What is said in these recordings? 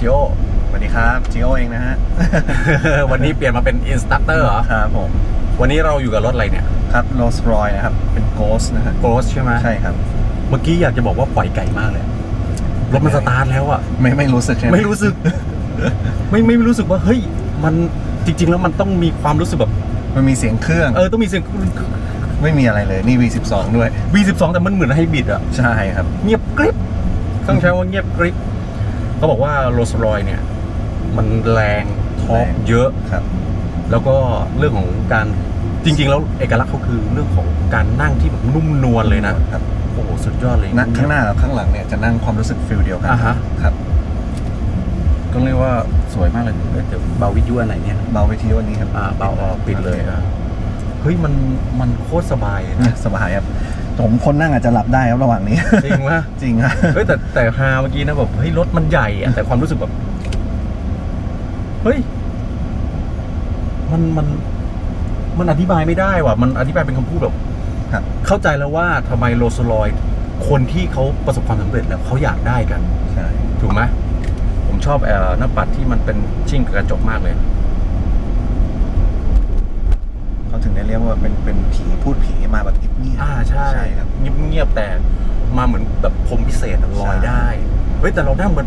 นะ Gio สวัสดีครับจิโอเองนะฮะ วันนี้เปลี่ยนมาเป็นอินสตัคเตอร์เหรอ ครับผมวันนี้เราอยู่กับรถอะไรเนี่ย ครับโรสรอยนะครับ เป็นโกสนะฮะโกสใช่ไหมใช่ครับ เมื่อกี้อยากจะบอกว่าปล่อยไก่มากเลย รถมันสตาร์ทแล้วอะไม่ไม่รู้สึกใช่ไหมไม่รู้สึก ไม่ไม่รู้สึกว่าเฮ้ย มันจริง ๆ แล้วมันต้องมีความรู้สึกแบบ มันมีเสียงเครื่อง เออต้องมีเสียงไม่มีอะไรเลยนี่ V12 ด้วย V12 แต่มันเหมือนไฮบริดอะใช่ครับ เงียบกริบต้องใช้ว่าเงียบกริบ เขาบอกว่าโรสรอยเนี่ย มันแรงทอร์กแรงเยอะ ครับ แล้วก็เรื่องของการจริง ๆ แล้วเอกลักษณ์เขาคือเรื่องของการนั่งที่แบบนุ่มนวลเลยนะครับโอ้โหสุดยอดเลยนั่งข้างหน้ากับข้างหลังเนี่ยจะนั่งความรู้สึกฟิลเดียวกัอ่าฮะ ครับก็เรียกว่าสวยมากเลยเอ้ยเดี๋ยวเบาวิทยุอันไหนเนี่ย เบาไปทีวันนี้ครับอ่าเบาออกปิดเลยอะเฮ้ยมันมันโคตรสบายเลยนะ สบายครับ ผมคนนั่งอาจจะหลับได้ครับระหว่างนี้ จริงวะจริงฮะเฮ้ยแต่แต่ฮาเมื่อกี้นะแบบเฮ้ยรถมันใหญ่อะแต่ความรู้สึกแบบเฮ้ยมันมันมันอธิบายไม่ได้ว่ะ มันอธิบายเป็นคำพูดแบบครับเข้าใจแล้วว่าทำไมโรลส์รอยซ์คนที่เขาประสบความสำเร็จแล้วเขาอยากได้กัน ใช่ ถูกไหมผมชอบเอ่อหน้าปัดที่มันเป็นชิ่งกับกระจกมากเลย เขาถึงได้เรียกว่าเป็นเป็นผีพูดผีมาแบบเงียบๆอ่าใช่ใช่ครับ เงียบเงียบๆแต่มาเหมือนแบบพรมพิเศษอะลอยใช่ได้ เฮ้ยแต่เรานั่งมัน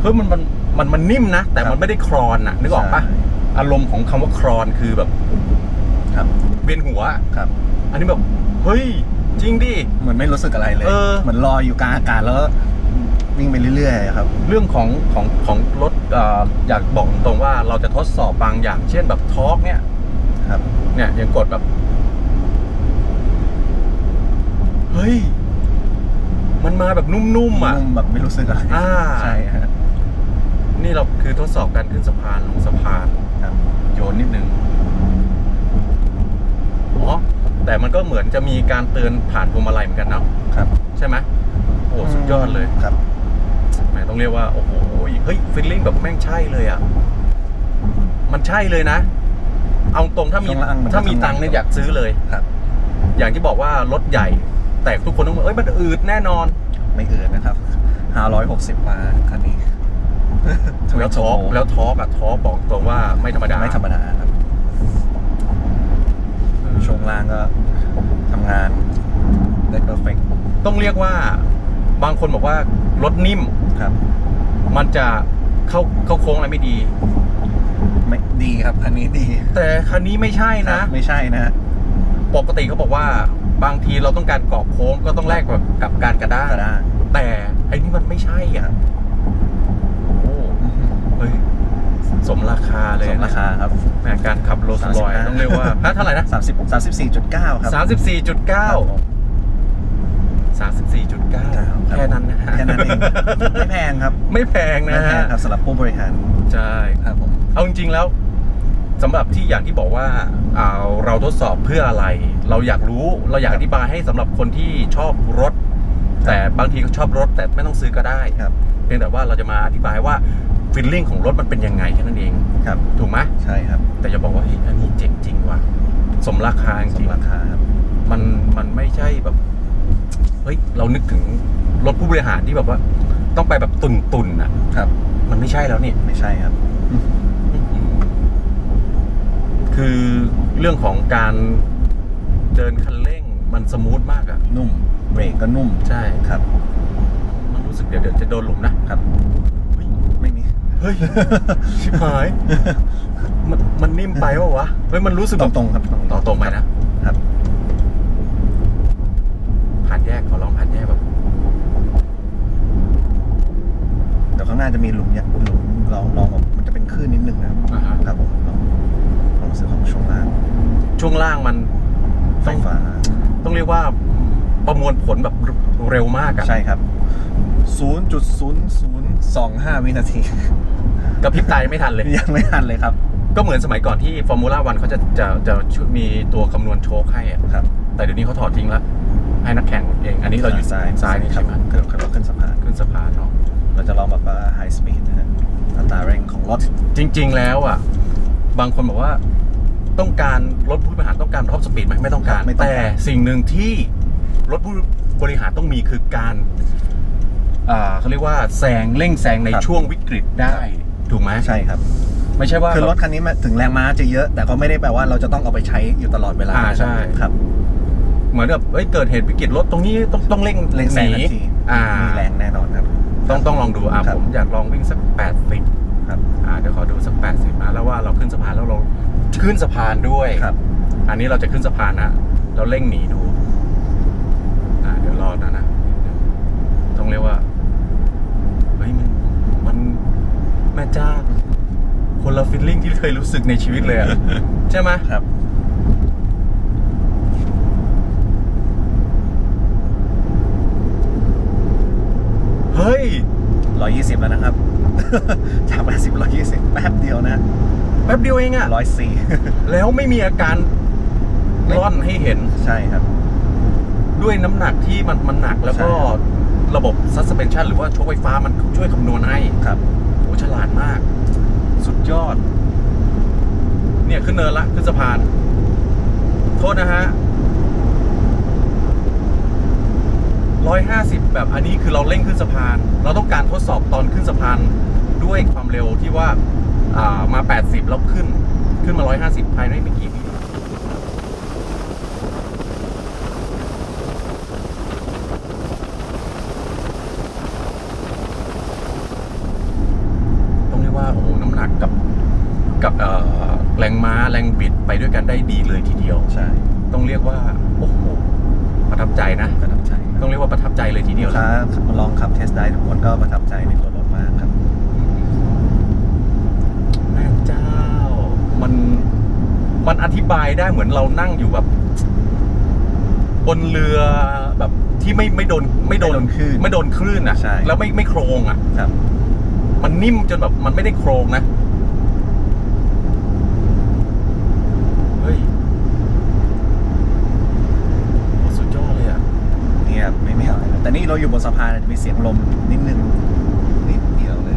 เฮ้ยมันมันมันมันนิ่มนะ แต่ครัมันบไม่ได้คลอนอะนึกออกปะใช่ อารมณ์ของคำว่าคลอนคือแบบครับเวียนหัวอะครับ อันนี้แบบเฮ้ยจริงดิ เหมือนไม่รู้สึกอะไรเลยเออเหมือนลอยอยู่กลางอากาศแล้วก็วิ่งไปเรื่อยๆครับ เรื่องของของของรถเอ่ออยากบอกตรงๆว่าเราจะทดสอบบางอย่าง เช่นแบบทอร์กเนี่ยครับ เนี่ยยังกดแบบ เฮ้ย มันมาแบบนุ่มๆอะ นุ่มแบบไม่รู้สึกอะไรอ่า ใช่ฮะนี่เราคือทดสอบการขึ้นสะพานลงสะพาน ครับโยนนิดนึงอ๋อแต่มันก็เหมือนจะมีการเตือนผ่านพวงมาลัยเหมือนกันเนาะครับใช่ไหมโอ้สุดยอดเลยครับ แหมต้องเรียกว่า โอ้โหเฮ้ยฟีลลิ่งแบบแม่งใช่เลยอะ มันใช่เลยนะ เอาตรงถ้ามีช่วงล่างมันถ้ามีจะทำงานตังค์เนี่ยอยากซื้อเลยครับ อย่างที่บอกว่ารถใหญ่ แต่ทุกคนต้องบอกเอ้ยมันอืดแน่นอน ไม่เอืดนะครับ 560 มาคันนี้ แล้วทอล์กแล้วทอล์กอะทอล์กบอกตรงว่าไม่ธรรมดาไม่ธรรมดาครับ ช่วงล่างก็ทำงานได้เพอร์เฟกต้องเรียกว่าบางคนบอกว่ารถนิ่ม ครับ มันจะเข้าเข้าโค้งอะไรไม่ดีไม่ ดีครับคันนี้ดีแต่คันนี้ไม่ใช่นะครับไม่ใช่นะฮะปกติเขาบอกว่าบางทีเราต้องการเกาะโค้งก็ต้องแลกกับกับการกระด้างกระด้างแต่ไอ้นี่มันไม่ใช่อะโอ้เฮ้ยสมราคาเลยสมราคาครับแหมการขับโรลส์รอย35ต้องเรียกว่าฮะเท่าไหร่นะ30 34.9ครับสามสิบสี่จุดเก้าครับผมสามสิบสี่จุดเก้าครับแค่นั้นนะฮะแค่นั้นเองไม่แพงครับ ไม่แพงไม่นะแพฮะงครับสำหรับผู้บริหาร ใช่ครับผม เอาจริงๆแล้ว สำหรับที่อย่างที่บอกว่าเอาเราทดสอบเพื่ออะไร เราอยากรู้เราอยากอธิบายให้สำหรับคนที่ชอบรถ แต่บางทีก็ชอบรถ แต่ไม่ต้องซื้อก็ได้ครับ เพียงแต่ว่าเราจะมาอธิบายว่าฟีลลิ่งของรถมันเป็นยังไงแค่นั้นเองครับ ถูกไหมใช่ครับ แต่จะบอกว่าเฮ้ยอันนี้เจ๋งจริงว่ะสมราคาจสริมงราคาครับ มันมันไม่ใช่แบบเฮ้ยเรานึกถึงรถผู้บริหารที่แบบว่า ต้องไปแบบตุนตุนๆอะ ครับ มันไม่ใช่แล้วนี่ ไม่ใช่ครับ คือเรื่องของการเดินคันเร่งมันสมูทมากอะนุ่มเบรกก็นุ่มใช่ ครับมันรู้สึกเดี๋ยวเดี๋ยวจะโดนหลุมนะครับเฮ้ยไม่มี เฮ้ย ชิบหาย มันมันนิ่มไปวะวะเฮ้ยมันรู้สึกตแบรงบตรงๆครับต่อตรงไปนะครับ ผ่านแยกขอลองผ่านแยกแบบเดี๋ยวข้างหน้าจะมีหลุมเนี่ยหลุมลองลองแบบมันจะเป็นคลื่นนิดนึงนะครับ อ่าฮะครับผมลอง ลองซื้อของช่วงล่างช่วงล่างมันไฟฟ้า ต้องเรียกว่าประมวลผลแบบเร็วมากอะใช่ครับ 0.0025 วินาทีกระพริบตายังไม่ทันเลย ยังไม่ทันเลยครับ ก็เหมือนสมัยก่อนที่ฟอร์มูล่าวันเขาจะจะจะมีตัวคำนวณโชคให้อะครับ แต่เดี๋ยวนี้เขาถอดทิ้งแล้วให้นักแข่งเอง อันนี้เราอยู่ซ้ายซ้ายนี่ครัใช่บไหมขึ้นขึ้นขึ้นสะพานขึ้นสะพานเนาะเราจะลองแบบว่า high speed นะฮะอัตราเร่งของรถจริง ๆ แล้วอะ บางคนบอกว่า ต้องการรถผู้บริหารต้องการท็อปสปีดไหมไม่ต้องการ ไม่ต้องการ แต่สิ่งหนึ่งที่รถผู้บริหารต้องมีคือการอ่าเขาเรียกว่าแซงเร่งแซงในครับ ช่วงวิกฤตได้ ถูกไหมใช่ครับ ไม่ใช่ว่า คือรถคันนี้มันถึงแรงม้าจะเยอะ แต่ก็ไม่ได้แปลว่าเราจะต้องเอาไปใช้อยู่ตลอดเวลาอ่าใช่ ครับ เหมือนกับเอ้ยเกิดเหตุวิกฤตรถตรงนี้ต้องต้องเร่งเร่งแซงทันทีอ่า มีแรงแน่นอนครับ ต้องต้องลองดูอะครับผมอยากลองวิ่งสักแปดสิบครับ อ่าเดี๋ยวขอดูสักแปดสิบนะแล้วว่าเราขึ้นสะพานแล้วเรา ขึ้นสะพานด้วยครับ อันนี้เราจะขึ้นสะพานนะเราเร่งหนีดูอ่าเดี๋ยวรอนะนะนิดนึงต้องเรียกว่าเฮ้ยมันมันแม่จ้าคนละฟีลลิ่งที่เคยรู้สึกในชีวิตเลยอะใช่ไหมครับเฮ้ยร้อยยี่สิบแล้วนะครับจากแปดสิบร้อยยี่สิบแป๊บเดียวนะ แป๊บเดียวเองอะร้อยสี่แล้วไม่มีอาการร่อนให้เห็นใช่ครับ ด้วยน้ำหนักที่มันมันหนักแล้วก็ใช่ครับระบบ suspension หรือว่าโชคไฟฟ้ามันช่วยคำนวณให้ครับโอ้ฉลาดมาก สุดยอด เนี่ยขึ้นเนินละขึ้นสะพาน โทษนะฮะร้อยห้าสิบแบบอันนี้คือเราเร่งขึ้นสะพาน เราต้องการทดสอบตอนขึ้นสะพานด้วยความเร็วที่ว่าอ่า มา 80 แล้วขึ้น ขึ้นมา 150 ภายในไม่กี่วิต้องเรียกว่า โอ้โห น้ำหนักกับ กับเอ่อแรงม้า แรงบิดไปด้วยกันได้ดีเลยทีเดียว ใช่ ต้องเรียกว่า โอ้โห ประทับใจนะ ประทับใจคต้รัอบงเรียกว่าประทับใจเลยทีเดียวลูกนะค้ามาลองขับเทสได้ทุกคนก็ประทับใจในตัวรถมากครับ แม่เจ้า มันมันอธิบายได้เหมือนเรานั่งอยู่แบบบนเรือแบบที่ไม่ไม่โดนไม่โดนไม่โดนคลื่นไม่โดนคลื่นอะใช่แล้วไม่ไม่โครงอะครับ มันนิ่มจนแบบมันไม่ได้โครงนะเฮ้ยโอ้สุดยอดเลยอะเนี่ยไม่ไม่เอาอะไรเลยแต่นี่เราอยู่บนสะพานจะมีเสียงลมนิดนึงนิดเดียวเลย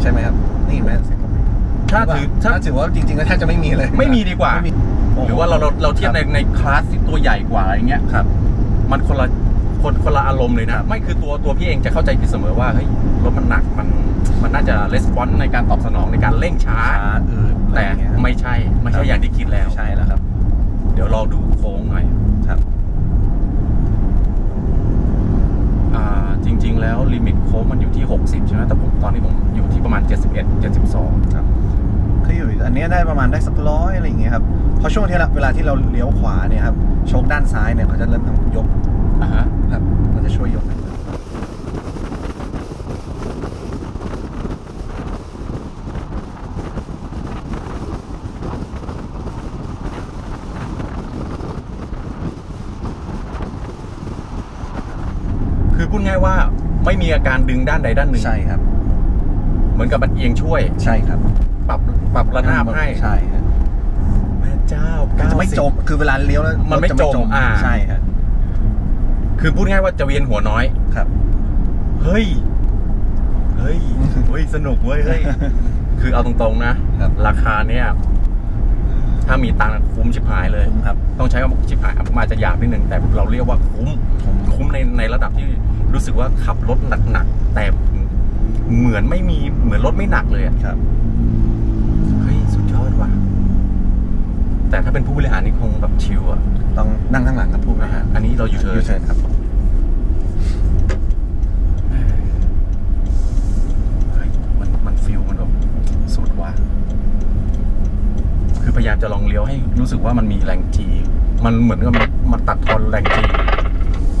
ใช่ไหมครับ นี่เห็นไหมเสียงลม ถ้าถือถ้าถ้าถือว่าจริงๆแล้วแทบจะไม่มีเลยไม่มีดีกว่าไม่มีโโหรือว่าเราเราเราเทียบในในคลาสที่ตัวใหญ่กว่าอะไรเงี้ยครับ มันคนละคนคนละอารมณ์เลยนะไม่คือตัวตัวพี่เองจะเข้าใจผิดเสมอว่าเฮ้ยรถมันหนักมันมันน่าจะレスปอนในการตอบสนองในการเร่งช้าช้าอืดอะไรแต่อย่างเงี้ยไม่ใช่ไม่ใช่อย่างที่คิดแล้วใช่แล้วครับ เดี๋ยวลองดูโค้งหน่อย ครับ อ่าจริง ๆ แล้วลิมิตโค้งมันอยู่ที่ 60 ใช่ไหมแต่ผมตอนนี้ผมอยู่ที่ประมาณ 71 72 ครับ คืออยู่อั นเนี้ยได้ประมาณได้สักร้อยอะไรอย่างเงี้ยครับเพราะช่วงที่เราเวลาที่เราเลี้ยวขวาเนี่ยครับโชคด้านซ้ายเนี่ยเขาจะเริ่มทำยกอ่าฮะครับมันจะช่วยยกคือพูดง่ายว่าไม่มีอาการดึงด้านใดด้านหนึ่งใช่ครับ เหมือนกับมันเอียงช่วย ใช่ครับ ปรับปรับระนาบให้ใช่ครับแม่เจ้าจะไม่90จมคือเวลาเลี้ยวแล้วมันไม่รถจะจมอ่าใช่ครับคือพูดง่ายว่าจะเวียนหัวน้อยครับ เฮ้ย เฮ้ยเฮ้ยสนุกเว้ยเฮ้ยคือเอาตรงๆนะครับราคาเนี่ยถ้ามีตังค์คุ้มชิบหายเลยคุ้มครับ ต้องใช้คำว่าชิบหายผมอาจจะหยาบนิดนึงแต่เราเรียกว่าคุ้มคุ้มคุ้มในในระดับที่รู้สึกว่าขับรถหนักๆแต่เหมือนไม่มีเหมือนรถไม่หนักเลยอะครับ เฮ้ย สุดยอดว่ะ แต่ถ้าเป็นผู้บริหารนี่คงแบบชิลอะต้องนั่งข้างหลังครับพูดนะฮะอันนี้เราอยู่เทิร์นยูเทิร์นครับเฮ้ยมันมันฟิลมันแบบสุดว่ะคือพยายามจะลองเลี้ยวให้รู้สึกว่ามันมีแรงจี มันเหมือนกับมันมันตัดทอนแรงจี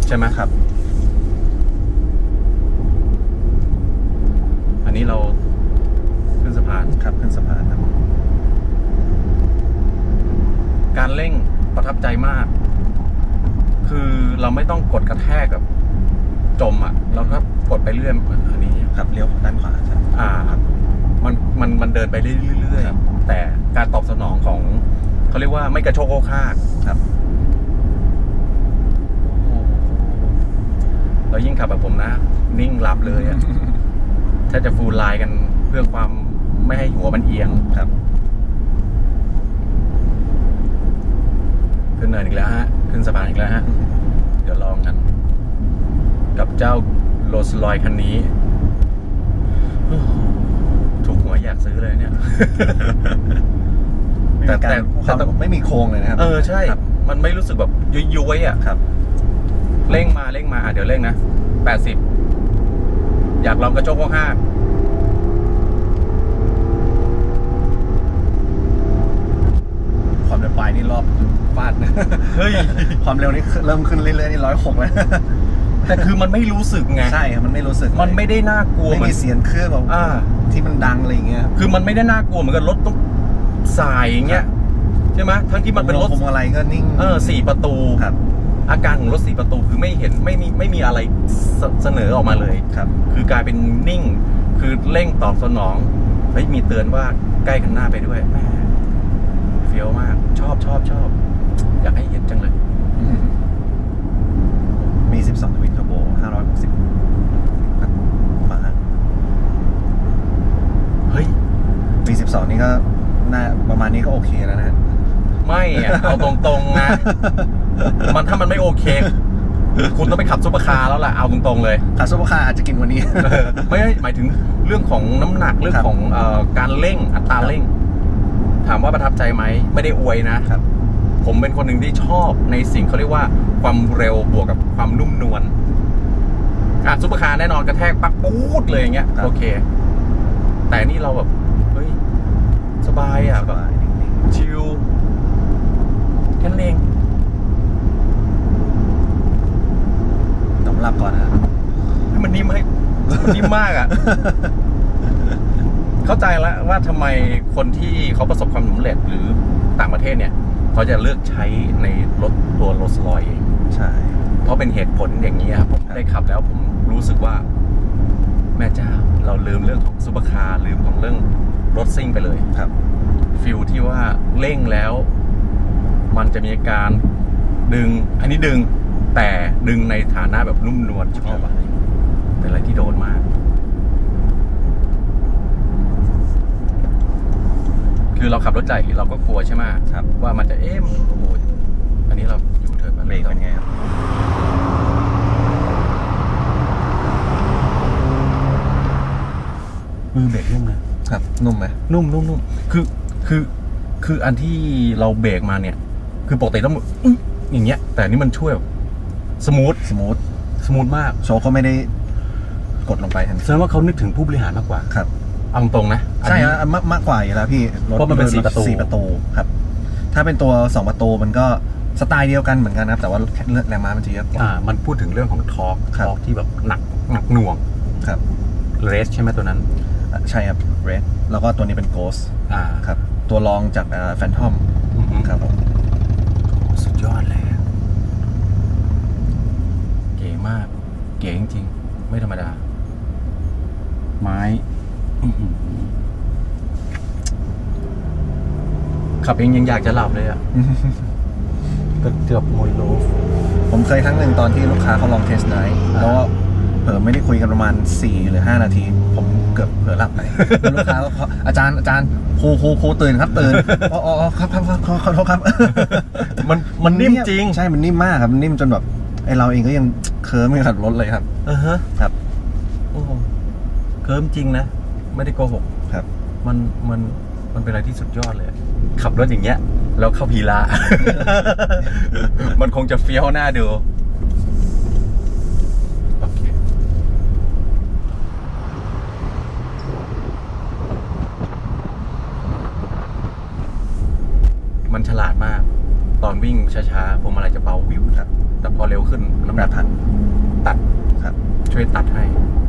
ใช่ไหมครับ อันนี้เราขึ้นสะพานครับขึ้นสะพานครับ การเร่งประทับใจมาก คือเราไม่ต้องกดกระแทกแบบจมอะ เราก็กดไปเรื่อยอันนี้ ครับเลี้ยวด้านขวาครับอ่ามันมันมันเดินไปเรื่อยครับๆแต่การตอบสนองของเขาเรียกว่าไม่กระโชกโคกคากครับแล้วยิ่งขับแบบผมนะ นิ่งรับเลยอะถ้าจะฟูลไลน์กันเพื่อความไม่ให้หัวมันเอียงครับ ขึ้นเนินอีกแล้วฮะ ขึ้นสะพานอีกแล้วฮะ เดี๋ยวลองกัน กับเจ้าโลรสลอยคันนี้ ถูกหัวยอยากซื้อเลยเนี่ยแต่แต่แต่แต่แต่ไม่มีโครงเลยนะครับ เออใช่ครับมันไม่รู้สึกแบบยุยๆอะครับ เร่งมาเร่งมาอะเดี๋ยวเร่งนะแปดสิบอยากลองกระจกห้าความเร็วปลายนี่รอบฟาดนะ เฮ้ย ความเร็วนี่เริ่มขึ้นเรื่อยๆนี่ร้อยหกแล้วแต่คือมันไม่รู้สึกไงใช่ครับมันไม่รู้สึกเลยมันไม่ได้น่ากลัวไม่เหมือมีนเสียงเครื่องแบบอ่าที่มันดังอะไรอย่างเงี้ยครับคือมันไม่ได้น่ากลัวเหมือนกับรถต้องสายอย่างเงี้ยใช่ไหมทั้งที่มันเป็นรถพวงมาลัยก็นิ่งเออสี่ประตูครับ อาการของรถสี่ประตูคือไม่เห็นไม่มีไม่มีอะไรเสเสนอออกมาเลยครับ คือกลายเป็นนิ่ง คือเร่งตอบสนองเฮ้ยมีเตือนว่าใกล้กันหน้าไปด้วยแม่เฟี้ยวมาก ชอบชอบชอบ อยากให้เห็นจังเลย มี 12ทวินเทอร์โบ560ครับมาเฮ้ย มี 12 นี่ก็น่าประมาณนี้ก็โอเคแล้วนะฮะ ไม่อะเอาตรงๆนะ มันถ้ามันไม่โอเค คุณต้องไปขับซุปเปอร์คาร์แล้วล่ะ เอาตรงๆเลยคาซูเปอร์คาร์อาจจะกินวันนี้ เออไม่ใช่หมายถึงเรื่องของน้ำหนักเรื่องครับของเอ่อการเร่งอัตราเร่ง ถามว่าประทับใจไหม ไม่ได้อวยนะ ครับ ผมเป็นคนหนึ่งที่ชอบในสิ่งเขาเรียกว่าความเร็วบวกกับความนุ่มนวลอะซุปเปอร์คาร์แน่นอนกระแทกปักปูดเลยอย่างเงี้ยครับโอเค แต่นี่เราแบบเฮ้ยสบายอะสแบบบายนิ่งชิลแค่นั้นเองๆต้องหลับก่อนนะมันนิ่มให้มันนิ่มมากอะ เข้าใจแล้วว่าทำไมคนที่เขาประสบความสำเร็จหรือต่างประเทศเนี่ย เขาจะเลือกใช้ในรถตัวโรสลอยเองใช่ เพราะเป็นเหตุผลอย่างนี้ครับผมครับได้ขับแล้วผมรู้สึกว่า แม่เจ้าเราลืมเรื่องของซูเปอร์คาร์ลืมของเรื่องรถซิ่งไปเลยครับฟิลที่ว่าเร่งแล้ว มันจะมีอาการดึง อันนี้ดึงแต่ดึงในฐานะแบบนุ่มนวลชอบอะเป็นอะไรที่โดนมาก คือเราขับรถใหญ่เราก็กลัวใช่ไหมครับ ว่ามันจะเอ๊ะมันโอ้โหอันนี้เราอยู่เถิดมันเบรกเป็นไงครับมือเบรกนุ่มนะครับ นุ่มไหมนุ่มนุ่มนุ่มคือคือคืออันที่เราเบรกมาเนี่ย คือปกติต้องอึ๊ะอย่างเงี้ย แต่อันนี่มันช่วยแบบสมูทสมูทสมูทมากโชว์ก็ไม่ได้กดลงไปทันแสทีดงว่าเขานึกถึงผู้บริหารมากกว่าครับ เอาตรงๆนะอันใช่นี้ ฮะมากมากกว่าอยู่แล้วพี่เพราะมันเป็นสี่ประตู สี่ประตูครับ ถ้าเป็นตัวสองประตูมันก็สไตล์เดียวกันเหมือนกันครับ แต่ว่าแค่เลือดแรงม้ามันจะเยอะกว่า อ่ามันพูดถึงเรื่องของทอร์กคทรับ อร์กที่แบบหนักหนักหน่วงครับเรสใช่ไหมตัวนั้นอะใช่ครับ red แล้วก็ตัวนี้เป็น ghost อ่าครับ ตัวรองจากแฟนทอมอือฮึครับผมสุดยอดเลยอะเก๋มาก เก๋จริงๆ ไม่ธรรมดา ไม้อื้อหือ ขับเองยังอยากจะหลับเลยอะก็เกือบมนโลฟผมเคยครั้งหนึ่งตอนที่ลูกค้าเขาลองเทสไดร์อ่าแล้วก็เผลอไม่ได้คุยกันประมาณ 4 หรือ 5 นาที ผมเกือบเผลอหลับไปแล้วลูกค้าก็เขาอาจารย์อาจารย์ครูครูครูตื่นครับตื่นอ๋ออ๋ออ๋อครับครับครับขอขอโทษครับ มันมันนิ่มจริง ใช่มันนิ่มมากครับมันนิ่มจนแบบไอเราเองก็ยังเคิร์มไม่ขับรถเลยครับเออฮะครับโอ้โหเคิร์มจริงนะ ไม่ได้โกหกครับ มันมันมันเป็นอะไรที่สุดยอดเลยอะขับรถอย่างเงี้ยแล้วเข้าพีระมันคงจะเฟี้ยวหน้าดูโอเคมันฉลาดมาก ตอนวิ่งช้าๆพวงมาลัยจะเบาวิวครับ แต่พอเร็วขึ้นน้ำหแปนัดกพัน ตัดครับ ช่วยตัดให้ทด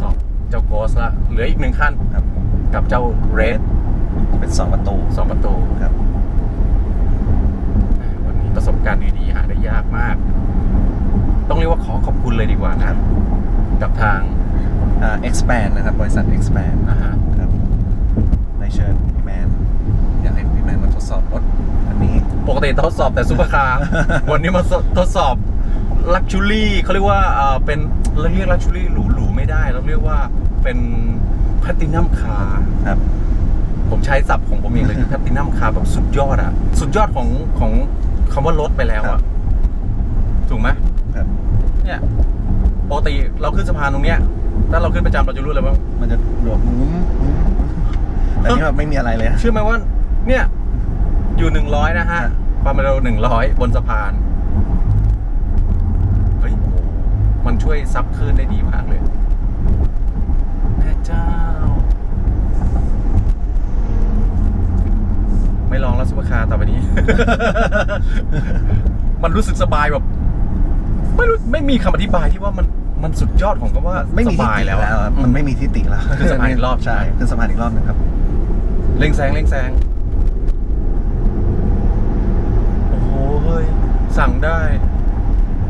สอบเจ้าโกสละเหลืออีกหนึ่งขั้นครับ กับเจ้าเรดเป็นสองประตูสองประตูครับ วันนี้ประสบการณ์ดีๆหาได้ยากมาก ต้องเรียกว่าขอขอบคุณเลยดีกว่านะครับ กับทางอ่า expand นะครับ บริษัท expand อ่าฮะครับได้เชิญพี่แมนอยากให้พี่แมนมาทดสอบรถอันนี้ ปกติทดสอบแต่ซูเปอร์คาร์ วันนี้มาทดสอบลักชูรี่เขาเรียกว่าเอ่อเป็นเราเรียกลักชูรี่หรูๆ ไม่ได้เราเรียกว่าเป็นแพลตินัมคาร์ครับ ผมใช้ศัพท์ของผมเองเลยคือแพลตินัมคาร์แบบสุดยอดอะสุดยอดของของคำว่ารถไปแล้วครัอะบถูกไหมครับ เนี่ยปกติเราขึ้นสะพานตรงเนี้ย ถ้าเราขึ้นประจำเราจะรู้เลยว่า มันจะหลวมงุ้มงุ้มแต่นี่แบบไม่มีอะไรเลยเชื่อไหมว่า เนี่ย อยู่หนึ่งร้อยนะฮะครับความเร็วหนึ่งร้อยบนสะพาน เฮ้ยโอ้โหมันช่วยซับคลื่นได้ดีมากเลย แม่เจ้า ไม่ลองแล้วซุปเปอร์คาร์ต่อไปนี้ มันรู้สึกสบายแบบไม่รู้ไม่มีคำอธิบายที่ว่ามันมันสุดยอดของคำว่าไม่มีสที่บายติแล้วอะแล้วครับมันไม่มีที่ติแล้วขึ้นสะพานอีกรอบใช่ขึ้นสะพานอีกรอบหนึงครับ เร่งแซงเร่งแซง โอ้โหเฮ้ย สั่งได้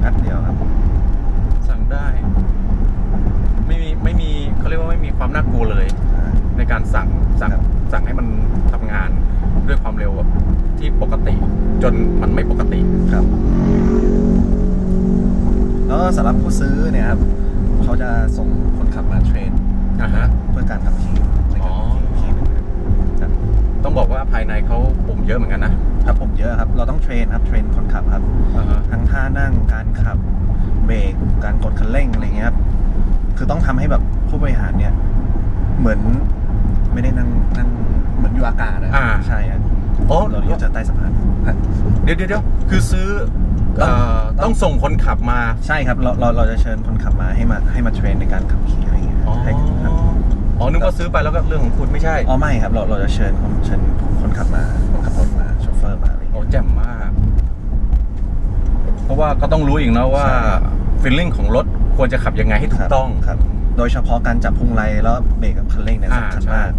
นัดเดียวครับ สั่งได้ ไม่มีไม่มีเขาเรียกว่าไม่มีความน่ากลัวเลย ในการสั่งสั่ง ครับ สั่งให้มันทำงานด้วยความเร็วแบบ ที่ปกติ จนมันไม่ปกติครับ แล้วสำหรับผู้ซื้อเนี่ยครับเขาจะส่งคนขับมาเทรนอ่าฮะ เพื่อการขับขี่ในการขับขี่อีกทีหนึงครับต้องบอกว่าภายในเขาปุ่มเยอะเหมือนกันนะครับผมเยอะครับ เราต้องเทรนครับเทรนคนขับครับ อ่าฮะทั้งท่านั่งการขับเบรกการกดคันเร่งอะไรเงี้ยครับ คือต้องทำให้แบบผู้บริหารเนี่ย เหมือนไม่ได้นั่งนั่งเหมือนอยู่อากาศนะอ่า ใช่ครับ อ๋อ เราอยู่จากใต้สะพานฮะเดี๋ยวเดี๋ยวเดี๋ยวคือซื้อต้องเอ่อต้องต้องส่งคนขับมา ใช่ครับเราเราเราจะเชิญคนขับมาให้มาให้มาเทรนในการขับขี่อะไรเงี้ยอ๋อ ให้ครับอ๋อนึกว่าซื้อไปแล้วก็เรื่องของคุณไม่ใช่อ๋อไม่ครับเราเราจะเชิญคนเชิญคนขับมาคนขับรถมาโชเฟอร์มาอะไรโอ้เงี้ย แจ่มมาก เพราะว่าก็ต้องรู้อีกนะว่าใช่ฟีลลิ่งของรถควรจะขับยังไงให้ถูคกรับต้อง ครับ โดยเฉพาะการจับพวงมาลัยแล้วเบรกกับคันเร่งเนี่ยอ่าสำคัญใช่ มาก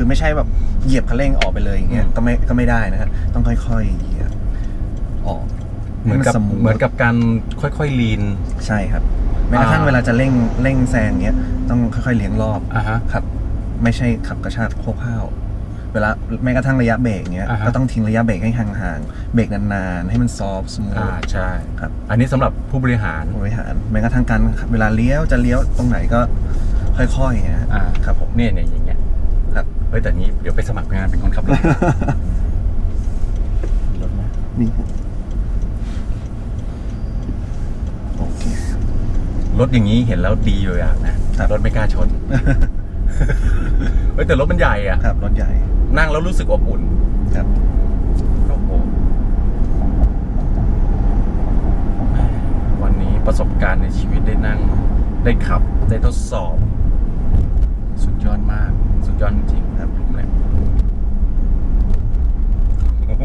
ครับคือไม่ใช่แบบเหยียบคันเร่งออกไปเลยอย่างเงี้ยอืมก็ไม่ก็ไม่ได้นะฮะต้องค่อยๆเหยียบออกเหมือนกับให้สมูทเหมือนกับการค่อยๆลีนใช่ครับแม้กระทั่งอ่าเวลาจะเร่งเร่งแซงเงี้ยต้องค่อยๆเลี้ยงรอบอ่าฮะครับ ไม่ใช่ขับกระชากโคกข้าวเวลาแม้กระทั่งระยะเบรกเงี้ยอ่าฮะก็ต้องทิ้งระยะเบรกให้ห่างๆเบรกนานๆ ให้มันซอฟต์สมูทอ่าใช่ครับอันนี้สำหรับผู้บริหารบริหารแม้กระทั่งการเวลาเลี้ยวจะเลี้ยวตรงไหนก็ค่อยๆฮะอ่าครับผมเนี่ยเนี่ยอย่าง เงี้ยครับเฮ้ยแต่นี้เดี๋ยวไปสมัครงานเป็นคนขับรถรถนะนี่ครับโอเครถอย่างนี้เห็นแล้วดีอยู่อย่างนะครับรถไม่กล้าชนเฮ้ยแต่รถมันใหญ่อะครับรถใหญ่ นั่งแล้วรู้สึกอบอุ่นครับโอ้โหแม่วันนี้ประสบการณ์ในชีวิตได้นั่ง ได้ขับ ได้ทดสอบ สุดยอดมาก สุดยอดจริงๆครับผมเลย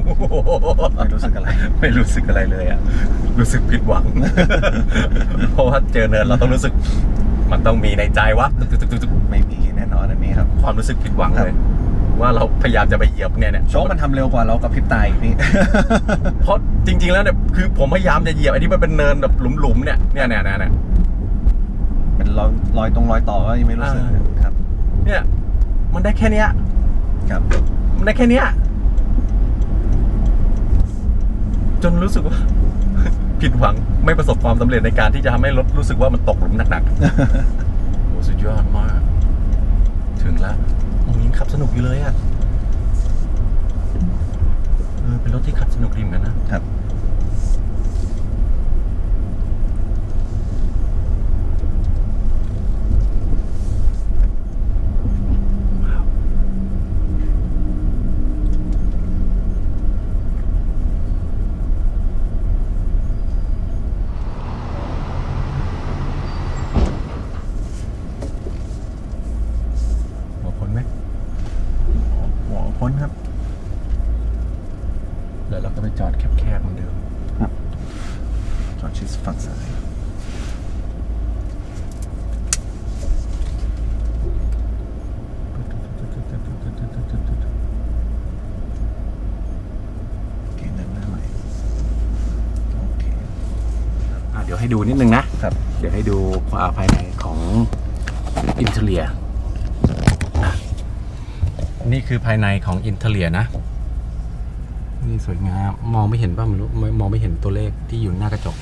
ไม่รู้สึกอะไร ไม่รู้สึกอะไรเลยอะ รู้สึกผิดหวัง เพราะว่าเจอเนินเราต้องรู้สึก มันต้องมีในใจวะตึกตึกตึกตึกตึกไม่มีแน่นอนอันนี้ครับ ความรู้สึกผิดหวังเลย ว่าเราพยายามจะไปเหยียบเนี่ยเนี่ยโชคมันทำเร็วกว่าเรากับพริบตาอีกพี่เพราะจริง ๆ แล้วเนี่ยคือผมพยายามจะเหยียบไอ้ที่มันเป็นเนินแบบหลุมๆเนี่ยเนี่ยเนี่ยเนี่ยเนี่ยเป็นรอยรอยตรงรอยต่อก็ยังไม่รู้สึกอ่าครับ เนี่ย มันได้แค่เนี้ยครับมันได้แค่เนี้ย จนรู้สึกว่า ผิดหวังไม่ประสบความสำเร็จในการที่จะทำให้รถรู้สึกว่ามันตกหลุมหนักๆ โอ้สุดยอดมาก ถึงแล้วโอ้ยังขับสนุกอยู่เลยอะ่ะเออเป็นรถที่ขับสนุกดีเหมือนกันนะครับ หัวพ้นไหม หัวพ้นครับ เดี๋ยวเราก็ไปจอดแคบๆเหมือนเดิม จอดชิดฝั่งซ้ายโอเคเดินหน้าใหม่โอเค อะเดี๋ยวให้ดูนิดนึงนะ ครับ เดี๋ยวให้ดูความภายในของอินเทเลีย นี่คือภายในของอินเทเลียนะ นี่สวยงาม มองไม่เห็นป่ะไม่รู้ไม่มองไม่เห็นตัวเลขที่อยู่หน้ากระจก